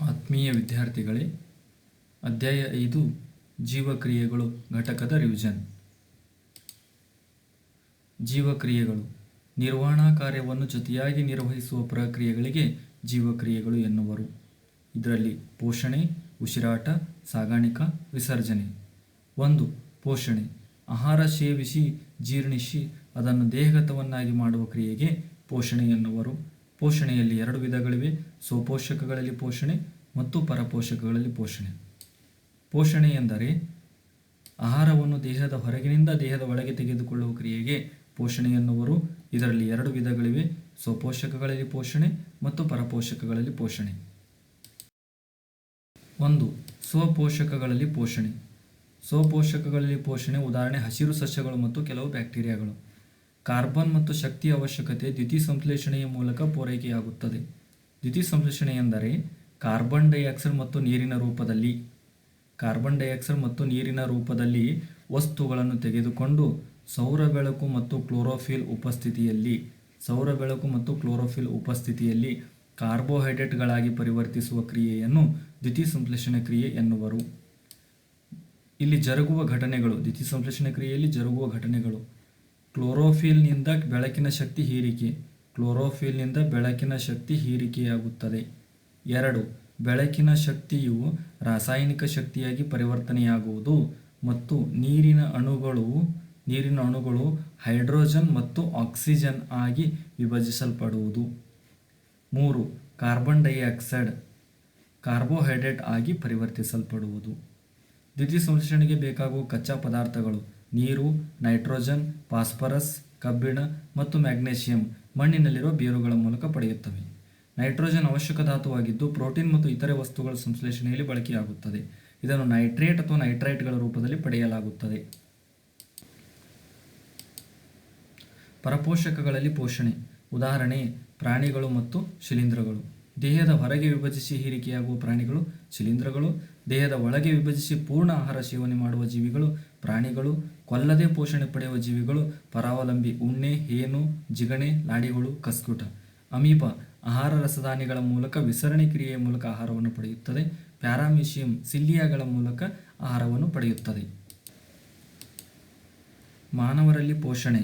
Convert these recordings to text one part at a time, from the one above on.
ಆತ್ಮೀಯ ವಿದ್ಯಾರ್ಥಿಗಳೇ, ಅಧ್ಯಾಯ ಐದು, ಜೀವಕ್ರಿಯೆಗಳು, ಘಟಕದ ರಿವಿಜನ್ ಜೀವಕ್ರಿಯೆಗಳು ನಿರ್ವಹಣಾ ಕಾರ್ಯವನ್ನು ಜೊತೆಯಾಗಿ ನಿರ್ವಹಿಸುವ ಪ್ರಕ್ರಿಯೆಗಳಿಗೆ ಜೀವಕ್ರಿಯೆಗಳು ಎನ್ನುವರು. ಇದರಲ್ಲಿ ಪೋಷಣೆ, ಉಸಿರಾಟ, ಸಾಗಾಣಿಕಾ, ವಿಸರ್ಜನೆ. ಒಂದು, ಪೋಷಣೆ. ಆಹಾರ ಸೇವಿಸಿ, ಜೀರ್ಣಿಸಿ, ಅದನ್ನು ದೇಹಗತವನ್ನಾಗಿ ಮಾಡುವ ಕ್ರಿಯೆಗೆ ಪೋಷಣೆ ಎನ್ನುವರು. ಪೋಷಣೆಯಲ್ಲಿ ಎರಡು ವಿಧಗಳಿವೆ. ಸ್ವಪೋಷಕಗಳಲ್ಲಿ ಪೋಷಣೆ ಮತ್ತು ಪರಪೋಷಕಗಳಲ್ಲಿ ಪೋಷಣೆ. ಪೋಷಣೆ ಎಂದರೆ ಆಹಾರವನ್ನು ದೇಹದ ಹೊರಗಿನಿಂದ ದೇಹದ ಒಳಗೆ ತೆಗೆದುಕೊಳ್ಳುವ ಕ್ರಿಯೆಗೆ ಪೋಷಣೆ ಎನ್ನುವರು. ಇದರಲ್ಲಿ ಎರಡು ವಿಧಗಳಿವೆ. ಸ್ವಪೋಷಕಗಳಲ್ಲಿ ಪೋಷಣೆ ಮತ್ತು ಪರಪೋಷಕಗಳಲ್ಲಿ ಪೋಷಣೆ. ಒಂದು, ಸ್ವಪೋಷಕಗಳಲ್ಲಿ ಪೋಷಣೆ. ಸ್ವಪೋಷಕಗಳಲ್ಲಿ ಪೋಷಣೆ ಉದಾಹರಣೆ ಹಸಿರು ಸಸ್ಯಗಳು ಮತ್ತು ಕೆಲವು ಬ್ಯಾಕ್ಟೀರಿಯಾಗಳು. ಕಾರ್ಬನ್ ಮತ್ತು ಶಕ್ತಿಯ ಅವಶ್ಯಕತೆ ದ್ಯುತಿಸಂಶ್ಲೇಷಣೆಯ ಮೂಲಕ ಪೂರೈಕೆಯಾಗುತ್ತದೆ. ದ್ಯುತಿಸಂಶ್ಲೇಷಣೆ ಎಂದರೆ ಕಾರ್ಬನ್ ಡೈಆಕ್ಸೈಡ್ ಮತ್ತು ನೀರಿನ ರೂಪದಲ್ಲಿ, ಕಾರ್ಬನ್ ಡೈಆಕ್ಸೈಡ್ ಮತ್ತು ನೀರಿನ ರೂಪದಲ್ಲಿ ವಸ್ತುಗಳನ್ನು ತೆಗೆದುಕೊಂಡು ಸೌರ ಬೆಳಕು ಮತ್ತು ಕ್ಲೋರೋಫಿಲ್ ಉಪಸ್ಥಿತಿಯಲ್ಲಿ, ಸೌರ ಬೆಳಕು ಮತ್ತು ಕ್ಲೋರೋಫಿಲ್ ಉಪಸ್ಥಿತಿಯಲ್ಲಿ ಕಾರ್ಬೋಹೈಡ್ರೇಟ್ಗಳಾಗಿ ಪರಿವರ್ತಿಸುವ ಕ್ರಿಯೆಯನ್ನು ದ್ಯುತಿಸಂಶ್ಲೇಷಣೆ ಕ್ರಿಯೆ ಎನ್ನುವರು. ಇಲ್ಲಿ ಜರುಗುವ ಘಟನೆಗಳು ದ್ಯುತಿಸಂಶ್ಲೇಷಣೆ ಕ್ರಿಯೆಯಲ್ಲಿ ಜರುಗುವ ಘಟನೆಗಳು. ಕ್ಲೋರೋಫಿಲ್ನಿಂದ ಬೆಳಕಿನ ಶಕ್ತಿ ಹೀರಿಕೆ. ಕ್ಲೋರೋಫಿಲ್ನಿಂದ ಬೆಳಕಿನ ಶಕ್ತಿ ಹೀರಿಕೆಯಾಗುತ್ತದೆ. ಎರಡು, ಬೆಳಕಿನ ಶಕ್ತಿಯು ರಾಸಾಯನಿಕ ಶಕ್ತಿಯಾಗಿ ಪರಿವರ್ತನೆಯಾಗುವುದು ಮತ್ತು ನೀರಿನ ಅಣುಗಳು ನೀರಿನ ಅಣುಗಳು ಹೈಡ್ರೋಜನ್ ಮತ್ತು ಆಕ್ಸಿಜನ್ ಆಗಿ ವಿಭಜಿಸಲ್ಪಡುವುದು. ಮೂರು, ಕಾರ್ಬನ್ ಡೈಆಕ್ಸೈಡ್, ಕಾರ್ಬೋಹೈಡ್ರೇಟ್ ಆಗಿ ಪರಿವರ್ತಿಸಲ್ಪಡುವುದು. ದ್ಯುತಿಸಂಶ್ಲೇಷಣೆಗೆ ಬೇಕಾಗುವ ಕಚ್ಚಾ ಪದಾರ್ಥಗಳು ನೀರು, ನೈಟ್ರೋಜನ್, ಫಾಸ್ಫರಸ್, ಕಬ್ಬಿಣ ಮತ್ತು ಮ್ಯಾಗ್ನೇಷಿಯಂ ಮಣ್ಣಿನಲ್ಲಿರುವ ಬೇರುಗಳ ಮೂಲಕ ಪಡೆಯುತ್ತವೆ. ನೈಟ್ರೋಜನ್ ಅವಶ್ಯಕ ಧಾತುವಾಗಿದ್ದು ಪ್ರೋಟೀನ್ ಮತ್ತು ಇತರೆ ವಸ್ತುಗಳ ಸಂಶ್ಲೇಷಣೆಯಲ್ಲಿ ಬಳಕೆಯಾಗುತ್ತದೆ. ಇದನ್ನು ನೈಟ್ರೇಟ್ ಅಥವಾ ನೈಟ್ರೈಟ್ಗಳ ರೂಪದಲ್ಲಿ ಪಡೆಯಲಾಗುತ್ತದೆ. ಪರಪೋಷಕಗಳಲ್ಲಿ ಪೋಷಣೆ, ಉದಾಹರಣೆ, ಪ್ರಾಣಿಗಳು ಮತ್ತು ಶಿಲೀಂಧ್ರಗಳು. ದೇಹದ ಹೊರಗೆ ವಿಭಜಿಸಿ ಹೀರಿಕೆಯಾಗುವ ಪ್ರಾಣಿಗಳು, ಶಿಲೀಂಧ್ರಗಳು. ದೇಹದ ಒಳಗೆ ವಿಭಜಿಸಿ ಪೂರ್ಣ ಆಹಾರ ಸೇವನೆ ಮಾಡುವ ಜೀವಿಗಳು ಪ್ರಾಣಿಗಳು ಕೊಲ್ಲದೆ ಪೋಷಣೆ ಪಡೆಯುವ ಜೀವಿಗಳು ಪರಾವಲಂಬಿ, ಉಣ್ಣೆ, ಹೇನು, ಜಿಗಣೆ, ಲಾಡಿಗಳು, ಕಸ್ಕುಟ. ಅಮೀಬ ಆಹಾರ ರಸದಾನಿಗಳ ಮೂಲಕ ವಿಸರಣೆ ಕ್ರಿಯೆಯ ಮೂಲಕ ಆಹಾರವನ್ನು ಪಡೆಯುತ್ತದೆ. ಪ್ಯಾರಾಮಿಷಿಯಂ ಸಿಲ್ಲಿಯಾಗಳ ಮೂಲಕ ಆಹಾರವನ್ನು ಪಡೆಯುತ್ತದೆ. ಮಾನವರಲ್ಲಿ ಪೋಷಣೆ.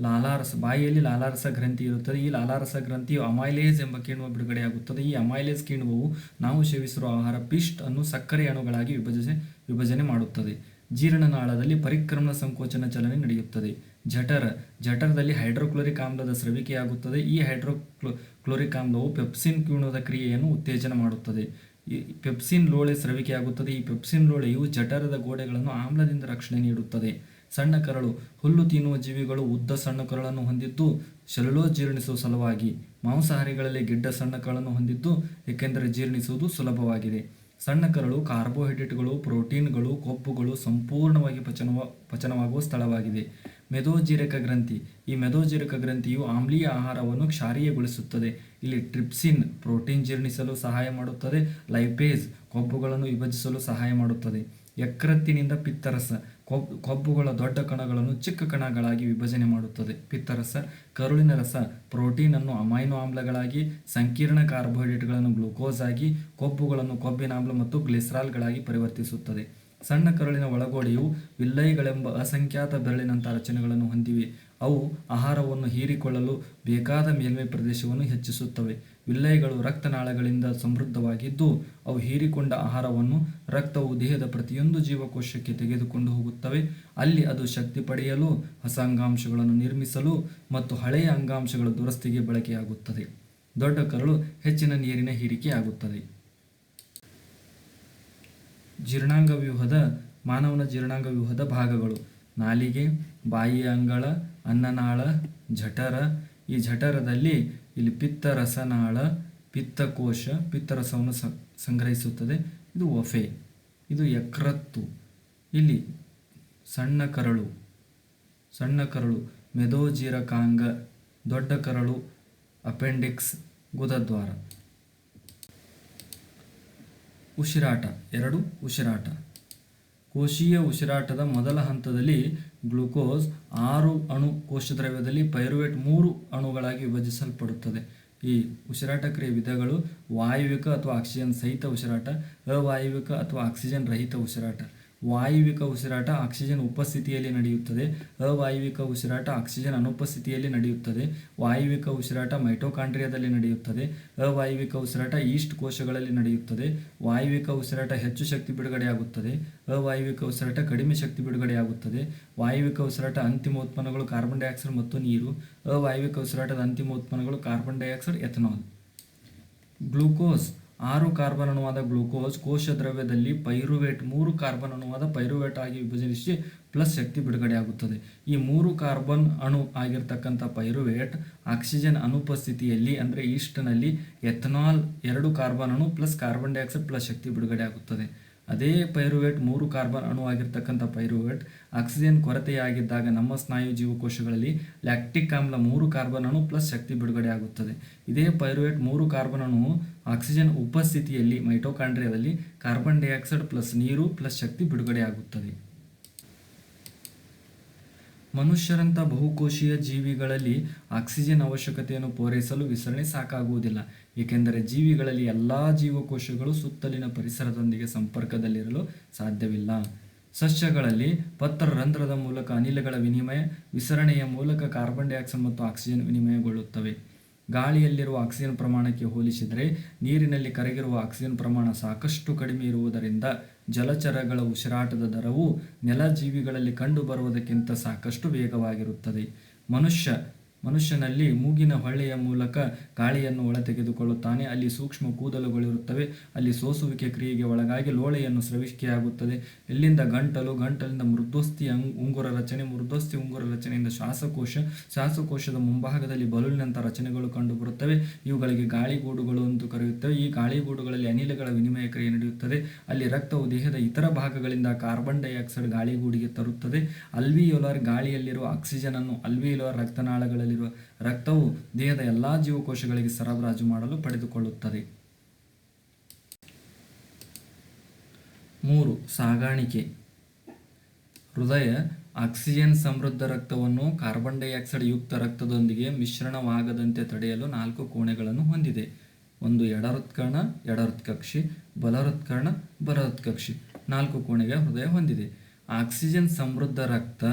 ಲಾಲಾರಸ, ಬಾಯಿಯಲ್ಲಿ ಲಾಲಾರಸ ಗ್ರಂಥಿ ಇರುತ್ತದೆ. ಈ ಲಾಲಾರಸ ಗ್ರಂಥಿಯು ಅಮೈಲೇಸ್ ಎಂಬ ಕಿಣ್ವ ಬಿಡುಗಡೆಯಾಗುತ್ತದೆ. ಈ ಅಮೈಲೇಸ್ ಕಿಣ್ವವು ನಾವು ಸೇವಿಸಿರುವ ಆಹಾರ ಪಿಸ್ಟ್ ಅನ್ನು ಸಕ್ಕರೆ ಅಣುಗಳಾಗಿ ವಿಭಜಿಸಿ ವಿಭಜನೆ ಮಾಡುತ್ತದೆ. ಜೀರ್ಣನಾಳದಲ್ಲಿ ಪರಿಕ್ರಮಣ ಸಂಕೋಚನ ಚಲನೆ ನಡೆಯುತ್ತದೆ. ಜಠರ, ಜಠರದಲ್ಲಿ ಹೈಡ್ರೋಕ್ಲೋರಿಕ್ ಆಮ್ಲದ ಸ್ರವಿಕೆಯಾಗುತ್ತದೆ. ಈ ಹೈಡ್ರೋಕ್ಲೋ, ಕ್ಲೋರಿಕ್ ಆಮ್ಲವು ಪೆಪ್ಸಿನ್ ಕಿಣ್ವದ ಕ್ರಿಯೆಯನ್ನು ಉತ್ತೇಜನ ಮಾಡುತ್ತದೆ. ಈ ಪೆಪ್ಸಿನ್ ಲೋಳೆ ಸ್ರವಿಕೆಯಾಗುತ್ತದೆ. ಈ ಪೆಪ್ಸಿನ್ ಲೋಳೆಯು ಜಠರದ ಗೋಡೆಗಳನ್ನು ಆಮ್ಲದಿಂದ ರಕ್ಷಣೆ ನೀಡುತ್ತದೆ. ಸಣ್ಣ ಕರಳು, ಹುಲ್ಲು ತಿನ್ನುವ ಜೀವಿಗಳು ಉದ್ದ ಸಣ್ಣ ಕರಳನ್ನು ಹೊಂದಿದ್ದು ಸೆಲ್ಯುಲೋಸ್ ಜೀರ್ಣಿಸುವ ಸಲುವಾಗಿ, ಮಾಂಸಾಹಾರಿಗಳಲ್ಲಿ ಗಿಡ್ಡ ಸಣ್ಣ ಕರಳನ್ನು ಹೊಂದಿದ್ದು, ಏಕೆಂದರೆ ಜೀರ್ಣಿಸುವುದು ಸುಲಭವಾಗಿದೆ. ಸಣ್ಣ ಕರಳು, ಕಾರ್ಬೋಹೈಡ್ರೇಟ್ಗಳು, ಪ್ರೋಟೀನ್ಗಳು, ಕೊಬ್ಬುಗಳು ಸಂಪೂರ್ಣವಾಗಿ ಪಚನವ, ಪಚನವಾಗುವ ಸ್ಥಳವಾಗಿದೆ. ಮೆದೋಜೀರಕ ಗ್ರಂಥಿ. ಈ ಮೆದೋಜೀರಕ ಗ್ರಂಥಿಯು ಆಮ್ಲೀಯ ಆಹಾರವನ್ನು ಕ್ಷಾರೀಯಗೊಳಿಸುತ್ತದೆ. ಇಲ್ಲಿ ಟ್ರಿಪ್ಸಿನ್ ಪ್ರೋಟೀನ್ ಜೀರ್ಣಿಸಲು ಸಹಾಯ ಮಾಡುತ್ತದೆ. ಲೈಪೇಸ್ ಕೊಬ್ಬುಗಳನ್ನು ವಿಭಜಿಸಲು ಸಹಾಯ ಮಾಡುತ್ತದೆ. ಯಕೃತ್ತಿನಿಂದ ಪಿತ್ತರಸ. ಕೊಬ್, ಕೊಬ್ಬುಗಳ ದೊಡ್ಡ ಕಣಗಳನ್ನು ಚಿಕ್ಕ ಕಣಗಳಾಗಿ ವಿಭಜನೆ ಮಾಡುತ್ತದೆ. ಪಿತ್ತರಸ, ಕರುಳಿನ ರಸ, ಪ್ರೋಟೀನ್ ಅನ್ನು ಅಮೈನೋ ಆಮ್ಲಗಳಾಗಿ, ಸಂಕೀರ್ಣ ಕಾರ್ಬೋಹೈಡ್ರೇಟ್ಗಳನ್ನು ಗ್ಲುಕೋಸ್ ಆಗಿ, ಕೊಬ್ಬುಗಳನ್ನು ಕೊಬ್ಬಿನ ಆಮ್ಲ ಮತ್ತು ಗ್ಲಿಸರಾಲ್ಗಳಾಗಿ ಪರಿವರ್ತಿಸುತ್ತದೆ. ಸಣ್ಣ ಕರುಳಿನ ಒಳಗೋಡೆಯು ವಿಲ್ಲೈಗಳೆಂಬ ಅಸಂಖ್ಯಾತ ಬೆರಳಿನಂಥ ರಚನೆಗಳನ್ನು ಹೊಂದಿವೆ. ಅವು ಆಹಾರವನ್ನು ಹೀರಿಕೊಳ್ಳಲು ಬೇಕಾದ ಮೇಲ್ಮೈ ಪ್ರದೇಶವನ್ನು ಹೆಚ್ಚಿಸುತ್ತವೆ. ವಿಲ್ಲೈಗಳು ರಕ್ತನಾಳಗಳಿಂದ ಸಮೃದ್ಧವಾಗಿದ್ದು, ಅವು ಹೀರಿಕೊಂಡ ಆಹಾರವನ್ನು ರಕ್ತವು ದೇಹದ ಪ್ರತಿಯೊಂದು ಜೀವಕೋಶಕ್ಕೆ ತೆಗೆದುಕೊಂಡು ಹೋಗುತ್ತವೆ. ಅಲ್ಲಿ ಅದು ಶಕ್ತಿ ಪಡೆಯಲು ಹೊಸ ಅಂಗಾಂಶಗಳನ್ನು ನಿರ್ಮಿಸಲು ಮತ್ತು ಹಳೆಯ ಅಂಗಾಂಶಗಳ ದುರಸ್ತಿಗೆ ಬಳಕೆಯಾಗುತ್ತದೆ. ದೊಡ್ಡ ಕರಳು ಹೆಚ್ಚಿನ ನೀರಿನ ಹೀರಿಕೆಯಾಗುತ್ತದೆ. ಜೀರ್ಣಾಂಗ ವ್ಯೂಹದ, ಮಾನವನ ಜೀರ್ಣಾಂಗ ವ್ಯೂಹದ ಭಾಗಗಳು. ನಾಲಿಗೆ, ಬಾಯಿಯ ಅಂಗಳ, ಅನ್ನನಾಳ, ಜಠರ. ಈ ಜಠರದಲ್ಲಿ ಇಲ್ಲಿ ಪಿತ್ತರಸನಾಳ ಪಿತ್ತಕೋಶ ಪಿತ್ತರಸವನ್ನು ಸಂಗ್ರಹಿಸುತ್ತದೆ. ಇದು ಒಫೆ ಇದು ಯಕ್ರತ್ತು ಇಲ್ಲಿ ಸಣ್ಣ ಕರಳು ಸಣ್ಣ ಕರಳು ಮೆದೋಜೀರಕಾಂಗ ದೊಡ್ಡ ಕರಳು, ಅಪೆಂಡಿಕ್ಸ್, ಗುದದ್ವಾರ. ಉಸಿರಾಟ. ಎರಡು ಉಸಿರಾಟ. ಕೋಶೀಯ ಉಸಿರಾಟದ ಮೊದಲ ಹಂತದಲ್ಲಿ ಗ್ಲೂಕೋಸ್ ಆರು ಅಣು ಕೋಶದ್ರವ್ಯದಲ್ಲಿ ಪೈರುವೇಟ್ ಮೂರು ಅಣುಗಳಾಗಿ ವಿಭಜಿಸಲ್ಪಡುತ್ತದೆ. ಈ ಉಸಿರಾಟ ಕ್ರಿಯೆ ವಿಧಗಳು ವಾಯುವಿಕ ಅಥವಾ ಆಕ್ಸಿಜನ್ ಸಹಿತ ಉಸಿರಾಟ, ಅವಾಯುವಿಕ ಅಥವಾ ಆಕ್ಸಿಜನ್ ರಹಿತ ಉಸಿರಾಟ. ವಾಯುವಿಕ ಉಸಿರಾಟ ಆಕ್ಸಿಜನ್ ಉಪಸ್ಥಿತಿಯಲ್ಲಿ ನಡೆಯುತ್ತದೆ. ಅವಾಯುವಿಕ ಉಸಿರಾಟ ಆಕ್ಸಿಜನ್ ಅನುಪಸ್ಥಿತಿಯಲ್ಲಿ ನಡೆಯುತ್ತದೆ. ವಾಯುವಿಕ ಉಸಿರಾಟ ಮೈಟೋಕಾಂಡ್ರಿಯಾದಲ್ಲಿ ನಡೆಯುತ್ತದೆ. ಅವಾಯುವಿಕ ಉಸಿರಾಟ ಈಸ್ಟ್ ಕೋಶಗಳಲ್ಲಿ ನಡೆಯುತ್ತದೆ. ವಾಯುವಿಕ ಉಸಿರಾಟ ಹೆಚ್ಚು ಶಕ್ತಿ ಬಿಡುಗಡೆಯಾಗುತ್ತದೆ. ಅವಾಯುವಿಕ ಉಸಿರಾಟ ಕಡಿಮೆ ಶಕ್ತಿ ಬಿಡುಗಡೆಯಾಗುತ್ತದೆ. ವಾಯುವಿಕ ಉಸಿರಾಟ ಅಂತಿಮ ಉತ್ಪನ್ನಗಳು ಕಾರ್ಬನ್ ಡೈಆಕ್ಸೈಡ್ ಮತ್ತು ನೀರು. ಅವಾಯುವಿಕ ಉಸಿರಾಟದ ಅಂತಿಮ ಉತ್ಪನ್ನಗಳು ಕಾರ್ಬನ್ ಡೈಆಕ್ಸೈಡ್ ಎಥನಾಲ್. ಗ್ಲೂಕೋಸ್ ಆರು ಕಾರ್ಬನ್ ಅಣುವಾದ ಗ್ಲೂಕೋಸ್ ಕೋಶ ದ್ರವ್ಯದಲ್ಲಿ ಪೈರುವೇಟ್, ಮೂರು ಕಾರ್ಬನ್ ಅಣುವಾದ ಪೈರುವೇಟ್ ಆಗಿ ವಿಭಜಿಸಿ ಪ್ಲಸ್ ಶಕ್ತಿ ಬಿಡುಗಡೆಯಾಗುತ್ತದೆ ಈ ಮೂರು ಕಾರ್ಬನ್ ಅಣು ಆಗಿರ್ತಕ್ಕಂಥ ಪೈರುವೇಟ್ ಆಕ್ಸಿಜನ್ ಅನುಪಸ್ಥಿತಿಯಲ್ಲಿ ಅಂದರೆ ಈಸ್ಟ್ನಲ್ಲಿ ಎಥನಾಲ್ ಎರಡು ಕಾರ್ಬನ್ ಅಣು ಪ್ಲಸ್ ಕಾರ್ಬನ್ ಡೈಆಕ್ಸೈಡ್ ಪ್ಲಸ್ ಶಕ್ತಿ ಬಿಡುಗಡೆಯಾಗುತ್ತದೆ ಅದೇ ಪೈರುವೇಟ್ ಮೂರು ಕಾರ್ಬನ್ ಅಣು ಆಗಿರ್ತಕ್ಕಂಥ ಪೈರುವೇಟ್, ಆಕ್ಸಿಜನ್ ಕೊರತೆಯಾಗಿದ್ದಾಗ ನಮ್ಮ ಸ್ನಾಯು ಜೀವಕೋಶಗಳಲ್ಲಿ ಲ್ಯಾಕ್ಟಿಕ್ ಆಮ್ಲ ಮೂರು ಕಾರ್ಬನ್ ಅಣು ಪ್ಲಸ್ ಶಕ್ತಿ ಬಿಡುಗಡೆಯಾಗುತ್ತದೆ ಇದೇ ಪೈರುವೇಟ್ ಮೂರು ಕಾರ್ಬನ್ ಅಣು ಆಕ್ಸಿಜನ್ ಉಪಸ್ಥಿತಿಯಲ್ಲಿ ಮೈಟೋಕಾಂಡ್ರಿಯಾದಲ್ಲಿ ಕಾರ್ಬನ್ ಡೈಆಕ್ಸೈಡ್ ಪ್ಲಸ್ ನೀರು ಪ್ಲಸ್ ಶಕ್ತಿ ಬಿಡುಗಡೆಯಾಗುತ್ತದೆ ಮನುಷ್ಯರಂಥ ಬಹುಕೋಶೀಯ ಜೀವಿಗಳಲ್ಲಿ ಆಕ್ಸಿಜನ್ ಅವಶ್ಯಕತೆಯನ್ನು ಪೂರೈಸಲು ವಿಸರಣೆ ಸಾಕಾಗುವುದಿಲ್ಲ. ಏಕೆಂದರೆ ಜೀವಿಗಳಲ್ಲಿ ಎಲ್ಲ ಜೀವಕೋಶಗಳು ಸುತ್ತಲಿನ ಪರಿಸರದೊಂದಿಗೆ ಸಂಪರ್ಕದಲ್ಲಿರಲು ಸಾಧ್ಯವಿಲ್ಲ. ಸಸ್ಯಗಳಲ್ಲಿ ಪತ್ರ ರಂಧ್ರದ ಮೂಲಕ ಅನಿಲಗಳ ವಿನಿಮಯ, ವಿಸರಣೆಯ ಮೂಲಕ ಕಾರ್ಬನ್ ಡೈಆಕ್ಸೈಡ್ ಮತ್ತು ಆಕ್ಸಿಜನ್ ವಿನಿಮಯಗೊಳ್ಳುತ್ತವೆ. ಗಾಳಿಯಲ್ಲಿರುವ ಆಕ್ಸಿಜನ್ ಪ್ರಮಾಣಕ್ಕೆ ಹೋಲಿಸಿದರೆ ನೀರಿನಲ್ಲಿ ಕರಗಿರುವ ಆಕ್ಸಿಜನ್ ಪ್ರಮಾಣ ಸಾಕಷ್ಟು ಕಡಿಮೆ ಇರುವುದರಿಂದ ಜಲಚರಗಳ ಉಸಿರಾಟದ ದರವು ನೆಲಜೀವಿಗಳಲ್ಲಿ ಕಂಡುಬರುವುದಕ್ಕಿಂತ ಸಾಕಷ್ಟು ವೇಗವಾಗಿರುತ್ತದೆ. ಮನುಷ್ಯ ಮನುಷ್ಯನಲ್ಲಿ ಮೂಗಿನ ಹೊಳ್ಳೆಯ ಮೂಲಕ ಗಾಳಿಯನ್ನು ಒಳತೆಗೆದುಕೊಳ್ಳುತ್ತಾನೆ. ಅಲ್ಲಿ ಸೂಕ್ಷ್ಮ ಕೂದಲುಗಳಿರುತ್ತವೆ ಅಲ್ಲಿ ಸೋಸುವಿಕೆ ಕ್ರಿಯೆಗೆ ಒಳಗಾಗಿ ಲೋಳೆಯನ್ನು ಸ್ರವಿಕೆಯಾಗುತ್ತದೆ ಇಲ್ಲಿಂದ ಗಂಟಲು, ಗಂಟಲಿಂದ ಮೃದ್ವಸ್ಥಿ ಉಂಗುರ ರಚನೆ ಮೃದ್ವಸ್ಥಿ ಉಂಗುರ ರಚನೆಯಿಂದ ಶ್ವಾಸಕೋಶ, ಶ್ವಾಸಕೋಶದ ಮುಂಭಾಗದಲ್ಲಿ ಬಲೂನಿನಂಥ ರಚನೆಗಳು ಕಂಡುಬರುತ್ತವೆ. ಇವುಗಳಿಗೆ ಗಾಳಿಗೂಡುಗಳು ಎಂದು ಕರೆಯುತ್ತವೆ. ಈ ಗಾಳಿಗೂಡುಗಳಲ್ಲಿ ಅನಿಲಗಳ ವಿನಿಮಯ ಕ್ರಿಯೆ ನಡೆಯುತ್ತದೆ. ಅಲ್ಲಿ ರಕ್ತವು ದೇಹದ ಇತರ ಭಾಗಗಳಿಂದ ಕಾರ್ಬನ್ ಡೈಆಕ್ಸೈಡ್ ಗಾಳಿಗೂಡಿಗೆ ತರುತ್ತದೆ. ಅಲ್ವಿಯೋಲಾರ್ ಗಾಳಿಯಲ್ಲಿರುವ ಆಕ್ಸಿಜನ್ ಅನ್ನು ಅಲ್ವಿಯೋಲಾರ್ ರಕ್ತವು ದೇಹದ ಎಲ್ಲಾ ಜೀವಕೋಶಗಳಿಗೆ ಸರಬರಾಜು ಮಾಡಲು ಪಡೆದುಕೊಳ್ಳುತ್ತದೆ. ಮೂರು, ಸಾಗಾಣಿಕೆ. ಹೃದಯ, ಆಕ್ಸಿಜನ್ ಸಮೃದ್ಧ ರಕ್ತವನ್ನು ಕಾರ್ಬನ್ ಡೈಆಕ್ಸೈಡ್ ಯುಕ್ತ ರಕ್ತದೊಂದಿಗೆ ಮಿಶ್ರಣವಾಗದಂತೆ ತಡೆಯಲು ನಾಲ್ಕು ಕೋಣೆಗಳನ್ನು ಹೊಂದಿದೆ. ಒಂದು ಎಡ ಎಡಹೃತ್ಕಕ್ಷಿ ಎಡ ಹೃತ್ಕಕ್ಷಿ ಬಲ ಹೃತ್ಕರ್ಣ ಬಲ ಹೃತ್ಕಕ್ಷಿ ನಾಲ್ಕು ಕೋಣೆಗೆ ಹೃದಯ ಹೊಂದಿದೆ. ಆಕ್ಸಿಜನ್ ಸಮೃದ್ಧ ರಕ್ತ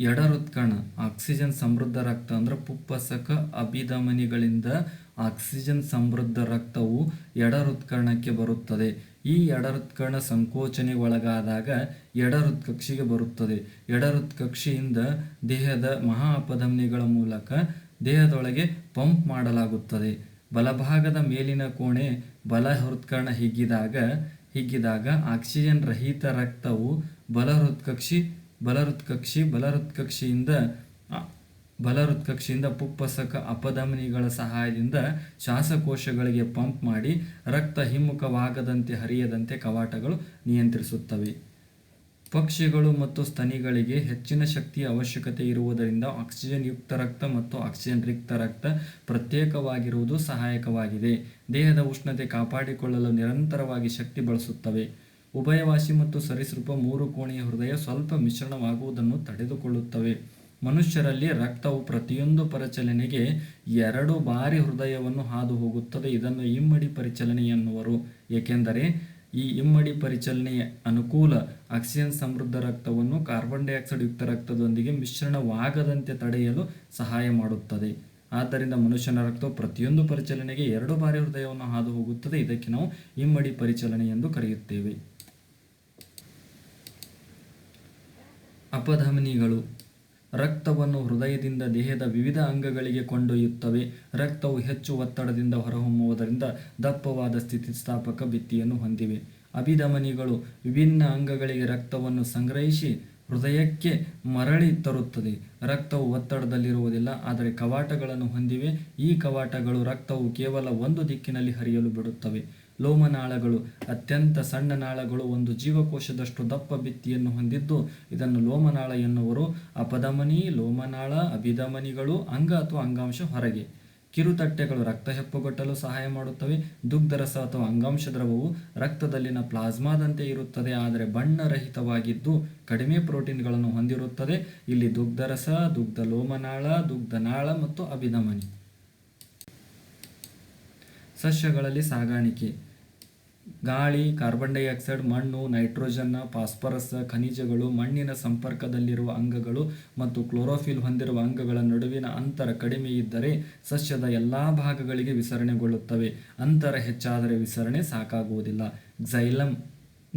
ಎಡ ಹೃತ್ಕರ್ಣ ಆಕ್ಸಿಜನ್ ಸಮೃದ್ಧ ರಕ್ತ ಅಂದ್ರೆ ಪುಪ್ಪಸಕ ಅಭಿಧಮನಿಗಳಿಂದ ಆಕ್ಸಿಜನ್ ಸಮೃದ್ಧ ರಕ್ತವು ಎಡ ಹೃತ್ಕರ್ಣಕ್ಕೆ ಬರುತ್ತದೆ. ಈ ಎಡ ಹೃತ್ಕರ್ಣ ಸಂಕೋಚನೆ ಒಳಗಾದಾಗ ಎಡ ಹೃತ್ಕಕ್ಷಿಗೆ ಬರುತ್ತದೆ. ಎಡ ಹೃತ್ಕಕ್ಷಿಯಿಂದ ದೇಹದ ಮಹಾ ಅಪಧಮನಿಗಳ ಮೂಲಕ ದೇಹದೊಳಗೆ ಪಂಪ್ ಮಾಡಲಾಗುತ್ತದೆ. ಬಲಭಾಗದ ಮೇಲಿನ ಕೋಣೆ ಬಲ ಹೃತ್ಕರ್ಣ ಹಿಗ್ಗಿದಾಗ ಹಿಗ್ಗಿದಾಗ ಆಕ್ಸಿಜನ್ ರಹಿತ ರಕ್ತವು ಬಲ ಹೃತ್ಕಕ್ಷಿ ಬಲ ಬಲಹೃತ್ಕಕ್ಷಿಯಿಂದ ಬಲಹೃತ್ಕಕ್ಷಿಯಿಂದ ಪುಪ್ಪಸಕ ಅಪಧಮನಿಗಳ ಸಹಾಯದಿಂದ ಶ್ವಾಸಕೋಶಗಳಿಗೆ ಪಂಪ್ ಮಾಡಿ ರಕ್ತ ಹಿಮ್ಮುಖವಾಗದಂತೆ ಹರಿಯದಂತೆ ಕವಾಟಗಳು ನಿಯಂತ್ರಿಸುತ್ತವೆ. ಪಕ್ಷಿಗಳು ಮತ್ತು ಸ್ತನಿಗಳಿಗೆ ಹೆಚ್ಚಿನ ಶಕ್ತಿಯ ಅವಶ್ಯಕತೆ ಇರುವುದರಿಂದ ಆಕ್ಸಿಜನ್ ಯುಕ್ತ ರಕ್ತ ಮತ್ತು ಆಕ್ಸಿಜನ್ ರಿಕ್ತ ರಕ್ತ ಪ್ರತ್ಯೇಕವಾಗಿರುವುದು ಸಹಾಯಕವಾಗಿದೆ. ದೇಹದ ಉಷ್ಣತೆ ಕಾಪಾಡಿಕೊಳ್ಳಲು ನಿರಂತರವಾಗಿ ಶಕ್ತಿ ಬಳಸುತ್ತವೆ. ಉಭಯವಾಸಿ ಮತ್ತು ಸರಿಸೃಪ ಮೂರು ಕೋಣೆಯ ಹೃದಯ ಸ್ವಲ್ಪ ಮಿಶ್ರಣವಾಗುವುದನ್ನು ತಡೆದುಕೊಳ್ಳುತ್ತವೆ. ಮನುಷ್ಯರಲ್ಲಿ ರಕ್ತವು ಪ್ರತಿಯೊಂದು ಪರಿಚಲನೆಗೆ ಎರಡು ಬಾರಿ ಹೃದಯವನ್ನು ಹಾದು ಹೋಗುತ್ತದೆ ಇದನ್ನು ಇಮ್ಮಡಿ ಪರಿಚಲನೆ ಎನ್ನುವರು. ಏಕೆಂದರೆ ಈ ಇಮ್ಮಡಿ ಪರಿಚಲನೆಯ ಅನುಕೂಲ ಆಕ್ಸಿಜನ್ ಸಮೃದ್ಧ ರಕ್ತವನ್ನು ಕಾರ್ಬನ್ ಡೈಆಕ್ಸೈಡ್ ಯುಕ್ತ ರಕ್ತದೊಂದಿಗೆ ಮಿಶ್ರಣವಾಗದಂತೆ ತಡೆಯಲು ಸಹಾಯ ಮಾಡುತ್ತದೆ. ಆದ್ದರಿಂದ ಮನುಷ್ಯನ ರಕ್ತವು ಪ್ರತಿಯೊಂದು ಪರಿಚಲನೆಗೆ ಎರಡು ಬಾರಿ ಹೃದಯವನ್ನು ಹಾದು ಹೋಗುತ್ತದೆ ಇದಕ್ಕೆ ನಾವು ಇಮ್ಮಡಿ ಪರಿಚಲನೆ ಎಂದು ಕರೆಯುತ್ತೇವೆ. ಅಪಧಮನಿಗಳು. ರಕ್ತವನ್ನು ಹೃದಯದಿಂದ ದೇಹದ ವಿವಿಧ ಅಂಗಗಳಿಗೆ ಕೊಂಡೊಯ್ಯುತ್ತವೆ. ರಕ್ತವು ಹೆಚ್ಚು ಒತ್ತಡದಿಂದ ಹೊರಹೊಮ್ಮುವುದರಿಂದ ದಪ್ಪವಾದ ಸ್ಥಿತಿಸ್ಥಾಪಕ ಭಿತ್ತಿಯನ್ನು ಹೊಂದಿವೆ. ಅಭಿಧಮನಿಗಳು ವಿಭಿನ್ನ ಅಂಗಗಳಿಗೆ ರಕ್ತವನ್ನು ಸಂಗ್ರಹಿಸಿ ಹೃದಯಕ್ಕೆ ಮರಳಿ ತರುತ್ತದೆ. ರಕ್ತವು ಒತ್ತಡದಲ್ಲಿರುವುದಿಲ್ಲ, ಆದರೆ ಕವಾಟಗಳನ್ನು ಹೊಂದಿವೆ. ಈ ಕವಾಟಗಳು ರಕ್ತವು ಕೇವಲ ಒಂದು ದಿಕ್ಕಿನಲ್ಲಿ ಹರಿಯಲು ಬಿಡುತ್ತವೆ. ಲೋಮನಾಳಗಳು, ಅತ್ಯಂತ ಸಣ್ಣ ನಾಳಗಳು ಒಂದು ಜೀವಕೋಶದಷ್ಟು ದಪ್ಪ ಭಿತ್ತಿಯನ್ನು ಹೊಂದಿದ್ದು, ಇದನ್ನು ಲೋಮನಾಳ ಎನ್ನುವರು. ಅಪಧಮನಿ, ಲೋಮನಾಳ, ಅಭಿಧಮನಿಗಳು, ಅಂಗ ಅಥವಾ ಅಂಗಾಂಶ ಹೊರಗೆ. ಕಿರುತಟ್ಟೆಗಳು ರಕ್ತ ಹೆಪ್ಪುಗಟ್ಟಲು ಸಹಾಯ ಮಾಡುತ್ತವೆ. ದುಗ್ಧರಸ ಅಥವಾ ಅಂಗಾಂಶ ದ್ರವವು ರಕ್ತದಲ್ಲಿನ ಪ್ಲಾಸ್ಮಾದಂತೆ ಇರುತ್ತದೆ, ಆದರೆ ಬಣ್ಣರಹಿತವಾಗಿದ್ದು ಕಡಿಮೆ ಪ್ರೋಟೀನ್ಗಳನ್ನು ಹೊಂದಿರುತ್ತದೆ. ಇಲ್ಲಿ ದುಗ್ಧರಸ ದುಗ್ಧ ಲೋಮನಾಳ ದುಗ್ಧನಾಳ ಮತ್ತು ಅಭಿಧಮನಿ. ಸಸ್ಯಗಳಲ್ಲಿ ಸಾಗಾಣಿಕೆ. ಗಾಳಿ ಕಾರ್ಬನ್ ಡೈಆಕ್ಸೈಡ್ ಮಣ್ಣು ನೈಟ್ರೋಜನ್ ಫಾಸ್ಫರಸ್ ಖನಿಜಗಳು, ಮಣ್ಣಿನ ಸಂಪರ್ಕದಲ್ಲಿರುವ ಅಂಗಗಳು ಮತ್ತು ಕ್ಲೋರೋಫಿಲ್ ಹೊಂದಿರುವ ಅಂಗಗಳ ನಡುವಿನ ಅಂತರ ಕಡಿಮೆ ಇದ್ದರೆ ಸಸ್ಯದ ಎಲ್ಲಾ ಭಾಗಗಳಿಗೆ ವಿಸರಣೆಗೊಳ್ಳುತ್ತವೆ. ಅಂತರ ಹೆಚ್ಚಾದರೆ ವಿಸರಣೆ ಸಾಕಾಗುವುದಿಲ್ಲ. ಕ್ಸೈಲಮ್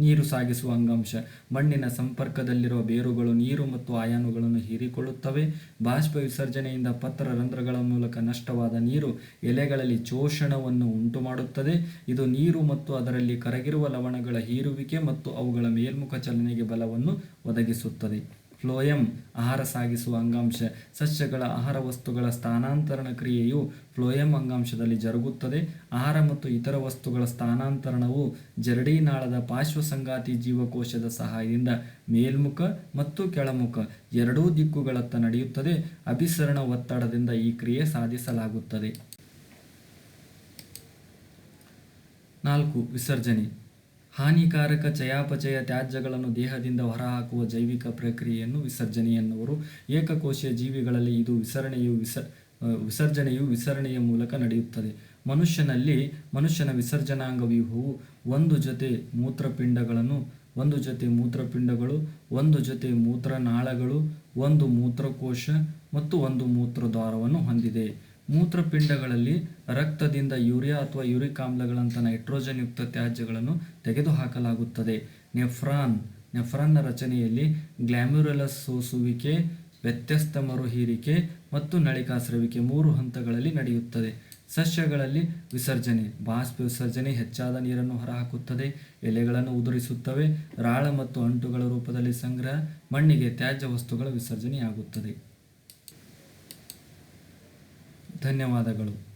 ನೀರು ಸಾಗಿಸುವ ಅಂಗಾಂಶ. ಮಣ್ಣಿನ ಸಂಪರ್ಕದಲ್ಲಿರುವ ಬೇರುಗಳು ನೀರು ಮತ್ತು ಆಯಾನುಗಳನ್ನು ಹೀರಿಕೊಳ್ಳುತ್ತವೆ. ಬಾಷ್ಪ ವಿಸರ್ಜನೆಯಿಂದ ಪತ್ರ ರಂಧ್ರಗಳ ಮೂಲಕ ನಷ್ಟವಾದ ನೀರು ಎಲೆಗಳಲ್ಲಿ ಶೋಷಣವನ್ನು ಉಂಟುಮಾಡುತ್ತದೆ. ಇದು ನೀರು ಮತ್ತು ಅದರಲ್ಲಿ ಕರಗಿರುವ ಲವಣಗಳ ಹೀರುವಿಕೆ ಮತ್ತು ಅವುಗಳ ಮೇಲ್ಮುಖ ಚಲನೆಗೆ ಬಲವನ್ನು ಒದಗಿಸುತ್ತದೆ. ಫ್ಲೋಯಂ ಆಹಾರ ಸಾಗಿಸುವ ಅಂಗಾಂಶ. ಸಸ್ಯಗಳ ಆಹಾರ ವಸ್ತುಗಳ ಸ್ಥಾನಾಂತರಣ ಕ್ರಿಯೆಯು ಫ್ಲೋಯಂ ಅಂಗಾಂಶದಲ್ಲಿ ಜರುಗುತ್ತದೆ. ಆಹಾರ ಮತ್ತು ಇತರ ವಸ್ತುಗಳ ಸ್ಥಾನಾಂತರಣವು ಜರಡಿನಾಳದ ಪಾರ್ಶ್ವಸಂಗಾತಿ ಜೀವಕೋಶದ ಸಹಾಯದಿಂದ ಮೇಲ್ಮುಖ ಮತ್ತು ಕೆಳಮುಖ ಎರಡೂ ದಿಕ್ಕುಗಳತ್ತ ನಡೆಯುತ್ತದೆ. ಅಭಿಸರಣ ಒತ್ತಡದಿಂದ ಈ ಕ್ರಿಯೆ ಸಾಧಿಸಲಾಗುತ್ತದೆ. ನಾಲ್ಕು, ವಿಸರ್ಜನೆ. ಹಾನಿಕಾರಕ ಚಯಾಪಚಯ ತ್ಯಾಜ್ಯಗಳನ್ನು ದೇಹದಿಂದ ಹೊರಹಾಕುವ ಜೈವಿಕ ಪ್ರಕ್ರಿಯೆಯನ್ನು ವಿಸರ್ಜನೆ ಎನ್ನುವರು. ಏಕಕೋಶೀಯ ಜೀವಿಗಳಲ್ಲಿ ಇದು ವಿಸರಣೆಯು ವಿಸ ವಿಸರ್ಜನೆಯು ವಿಸರಣೆಯ ಮೂಲಕ ನಡೆಯುತ್ತದೆ. ಮನುಷ್ಯನಲ್ಲಿ, ಮನುಷ್ಯನ ವಿಸರ್ಜನಾಂಗ ವ್ಯೂಹವು ಒಂದು ಜೊತೆ ಮೂತ್ರಪಿಂಡಗಳನ್ನು, ಒಂದು ಜೊತೆ ಮೂತ್ರಪಿಂಡಗಳು, ಒಂದು ಜೊತೆ ಮೂತ್ರನಾಳಗಳು, ಒಂದು ಮೂತ್ರಕೋಶ ಮತ್ತು ಒಂದು ಮೂತ್ರದ್ವಾರವನ್ನು ಹೊಂದಿದೆ. ಮೂತ್ರಪಿಂಡಗಳಲ್ಲಿ ರಕ್ತದಿಂದ ಯೂರಿಯಾ ಅಥವಾ ಯೂರಿಕ್ ಆಮ್ಲಗಳಂಥ ನೈಟ್ರೋಜನ್ ಯುಕ್ತ ತ್ಯಾಜ್ಯಗಳನ್ನು ತೆಗೆದುಹಾಕಲಾಗುತ್ತದೆ. ನೆಫ್ರಾನ್, ನೆಫ್ರಾನ್ನ ರಚನೆಯಲ್ಲಿ ಗ್ಲ್ಯಾಮ್ಯುರಲಸ್ ಸೋಸುವಿಕೆ, ವ್ಯತ್ಯಸ್ತ ಮರುಹೀರಿಕೆ ಮತ್ತು ನಳಿಕಾಸ್ರವಿಕೆ ಮೂರು ಹಂತಗಳಲ್ಲಿ ನಡೆಯುತ್ತದೆ. ಸಸ್ಯಗಳಲ್ಲಿ ವಿಸರ್ಜನೆ, ಬಾಷ್ಪ ವಿಸರ್ಜನೆ ಹೆಚ್ಚಾದ ನೀರನ್ನು ಹೊರಹಾಕುತ್ತದೆ. ಎಲೆಗಳನ್ನು ಉದುರಿಸುತ್ತವೆ. ರಾಳ ಮತ್ತು ಅಂಟುಗಳ ರೂಪದಲ್ಲಿ ಸಂಗ್ರಹ, ಮಣ್ಣಿಗೆ ತ್ಯಾಜ್ಯ ವಸ್ತುಗಳ ವಿಸರ್ಜನೆಯಾಗುತ್ತದೆ. ಧನ್ಯವಾದಗಳು.